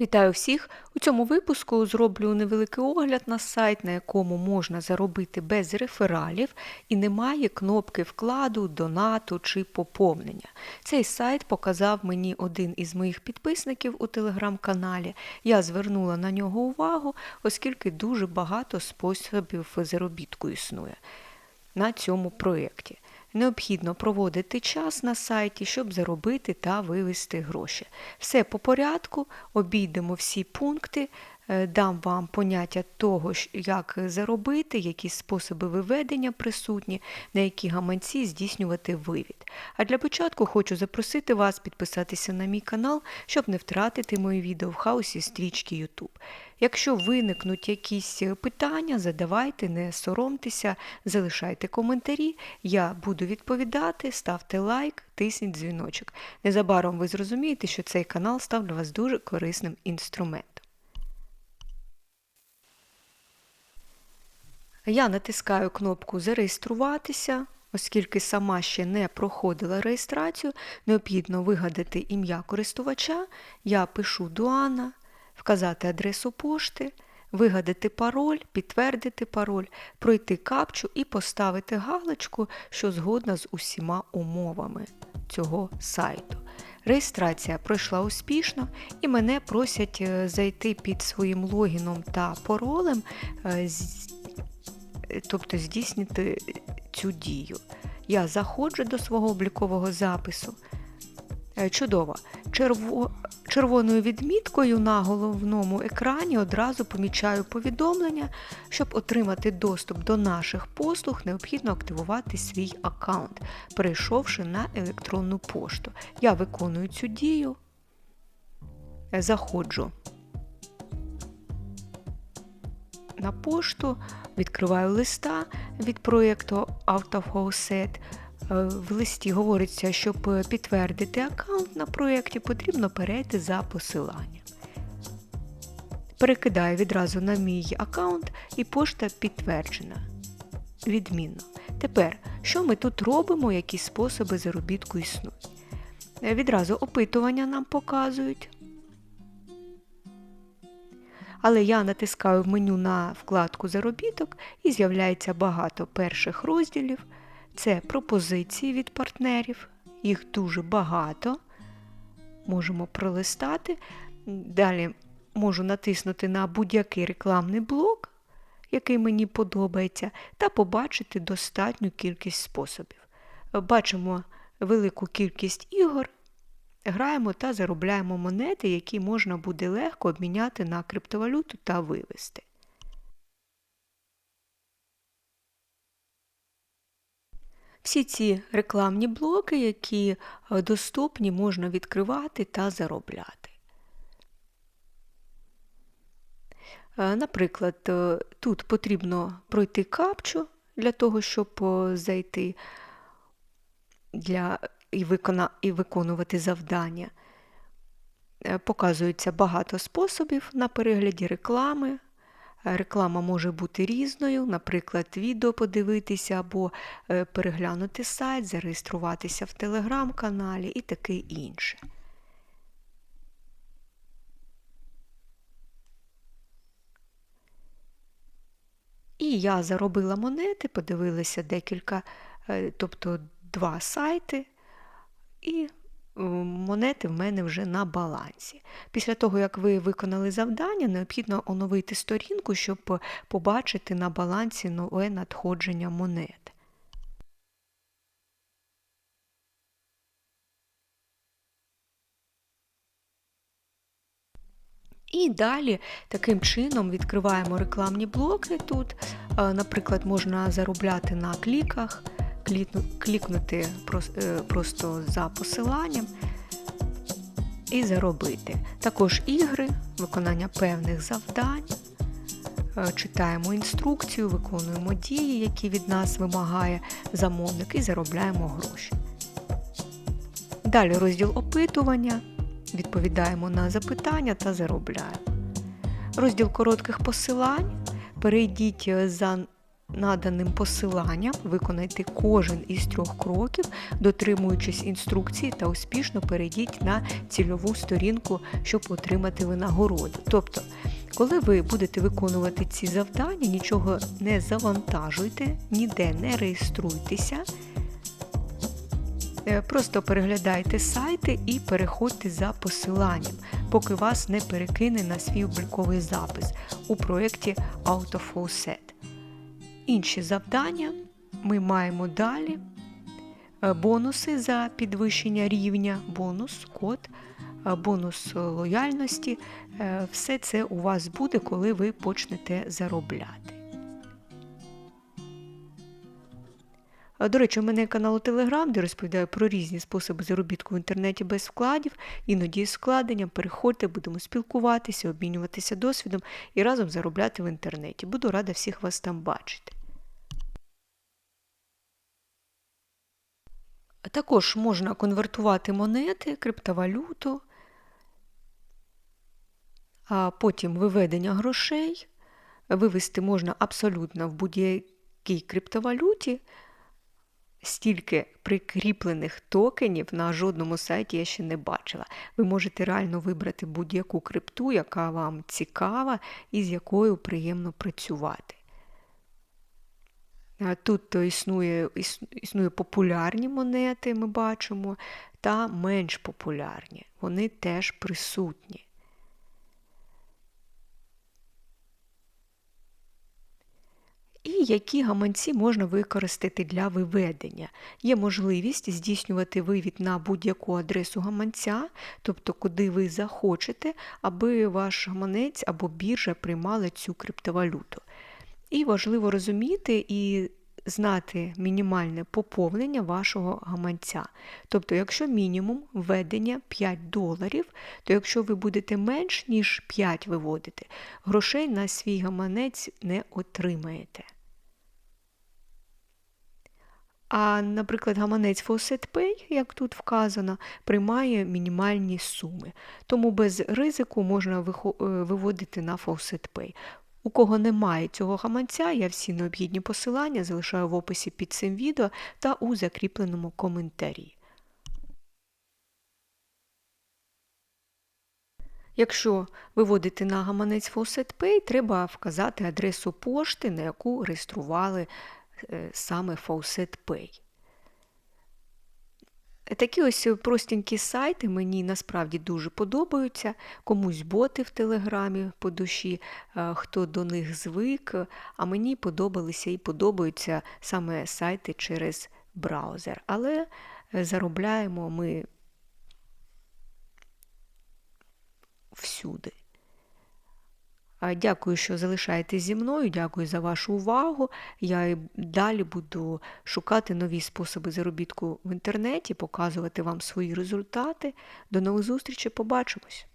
Вітаю всіх! У цьому випуску зроблю невеликий огляд на сайт, на якому можна заробити без рефералів і немає кнопки вкладу, донату чи поповнення. Цей сайт показав мені один із моїх підписників у телеграм-каналі. Я звернула на нього увагу, оскільки дуже багато способів заробітку існує на цьому проєкті. Необхідно проводити час на сайті, щоб заробити та вивести гроші. Все по порядку, обійдемо всі пункти, дам вам поняття того, як заробити, які способи виведення присутні, на які гаманці здійснювати вивід. А для початку хочу запросити вас підписатися на мій канал, щоб не втратити мої відео в хаосі стрічки YouTube. Якщо виникнуть якісь питання, задавайте, не соромтеся, залишайте коментарі. Я буду відповідати, ставте лайк, тисніть дзвіночок. Незабаром ви зрозумієте, що цей канал став для вас дуже корисним інструментом. Я натискаю кнопку Зареєструватися. Оскільки сама ще не проходила реєстрацію, необхідно вигадати ім'я користувача. Я пишу Дуана, вказати адресу пошти, вигадати пароль, підтвердити пароль, пройти капчу і поставити галочку, що згодна з усіма умовами цього сайту. Реєстрація пройшла успішно і мене просять е, зайти під своїм логіном та паролем, е, тобто здійснити цю дію. Я заходжу до свого облікового запису. Е, Чудово. Черво... Червоною відміткою на головному екрані одразу помічаю повідомлення. Щоб отримати доступ до наших послуг, необхідно активувати свій аккаунт, перейшовши на електронну пошту. Я виконую цю дію, Е, заходжу на пошту, відкриваю листа від проєкту AutoFaucet. Е, В листі говориться, щоб підтвердити аккаунт на проєкті, потрібно перейти за посиланням. Перекидаю відразу на мій аккаунт і пошта підтверджена. Відмінно. Тепер, що ми тут робимо, які способи заробітку існують? Е, Відразу опитування нам показують. Але я натискаю в меню на вкладку Заробіток і з'являється багато перших розділів. Це пропозиції від партнерів, їх дуже багато. Можемо пролистати. Далі можу натиснути на будь-який рекламний блок, який мені подобається, та побачити достатню кількість способів. Бачимо велику кількість ігор, граємо та заробляємо монети, які можна буде легко обміняти на криптовалюту та вивести. Всі ці рекламні блоки, які е, доступні, можна відкривати та заробляти. Е, Наприклад, е, тут потрібно пройти капчу для того, щоб зайти для, і, викона, і виконувати завдання. Е, Показується багато способів на перегляді реклами. Е, Реклама може бути різною, наприклад, відео подивитися або е, переглянути сайт, зареєструватися в телеграм-каналі і таке інше. І я заробила монети, подивилася декілька, тобто два сайти, і е, монети в мене вже на балансі. Після того, як ви виконали завдання, необхідно оновити сторінку, щоб побачити на балансі нове надходження монет. І далі таким чином відкриваємо рекламні блоки тут. Е, Наприклад, можна заробляти на кліках, клікнути е, просто за посиланням і заробити. Також ігри, виконання певних завдань. Е, Читаємо інструкцію, виконуємо дії, які від нас вимагає замовник, і заробляємо гроші. Далі розділ опитування. Відповідаємо на запитання та заробляємо. Розділ коротких посилань. Перейдіть е, за наданим посиланням виконайте кожен із трьох кроків, дотримуючись інструкції та успішно перейдіть на цільову сторінку, щоб отримати винагороду. Тобто, коли ви будете виконувати ці завдання, нічого не завантажуйте, ніде не реєструйтеся. Е, Просто переглядайте сайти і переходьте за посиланням, поки вас не перекине на свій обліковий запис у проєкті AutoFaucet. Інші завдання ми маємо далі. Е, Бонуси за підвищення рівня, бонус, код, е, бонус лояльності. Е, Все це у вас буде, коли ви почнете заробляти. До речі, у мене є канал у Телеграм, де розповідаю про різні способи заробітку в інтернеті без вкладів, іноді з вкладенням. Переходьте, будемо спілкуватися, обмінюватися досвідом і разом заробляти в інтернеті. Буду рада всіх вас там бачити. Також можна конвертувати монети, криптовалюту, а потім виведення грошей. Вивести можна абсолютно в будь-якій криптовалюті. Стільки прикріплених токенів на жодному сайті я ще не бачила. Ви можете реально вибрати будь-яку крипту, яка вам цікава і з якою приємно працювати. Тут то існує, існує популярні монети, ми бачимо, та менш популярні. Вони теж присутні. І які гаманці можна використати для виведення. Є можливість здійснювати вивід на будь-яку адресу гаманця, тобто куди ви захочете, аби ваш гаманець або біржа приймала цю криптовалюту. І важливо розуміти і знати мінімальне поповнення вашого гаманця. Тобто, якщо мінімум введення 5 доларів, то якщо ви будете менш ніж 5 виводити, грошей на свій гаманець не отримаєте. А, наприклад, гаманець FaucetPay, як тут вказано, приймає мінімальні суми. Тому без ризику можна е, виводити на FaucetPay. У кого немає цього гаманця, я всі необхідні посилання залишаю в описі під цим відео та у закріпленому коментарі. Якщо виводити на гаманець FaucetPay, треба вказати адресу пошти, на яку реєстрували е, саме FaucetPay. Такі ось простенькі сайти мені насправді дуже подобаються. Комусь боти в Телеграмі по душі, е, хто до них звик, а мені подобалися і подобаються саме сайти через браузер. Але е, заробляємо ми всюди. Дякую, що залишаєтесь зі мною. Дякую за вашу увагу. Я далі буду шукати нові способи заробітку в інтернеті, показувати вам свої результати. До нових зустрічей, побачимось!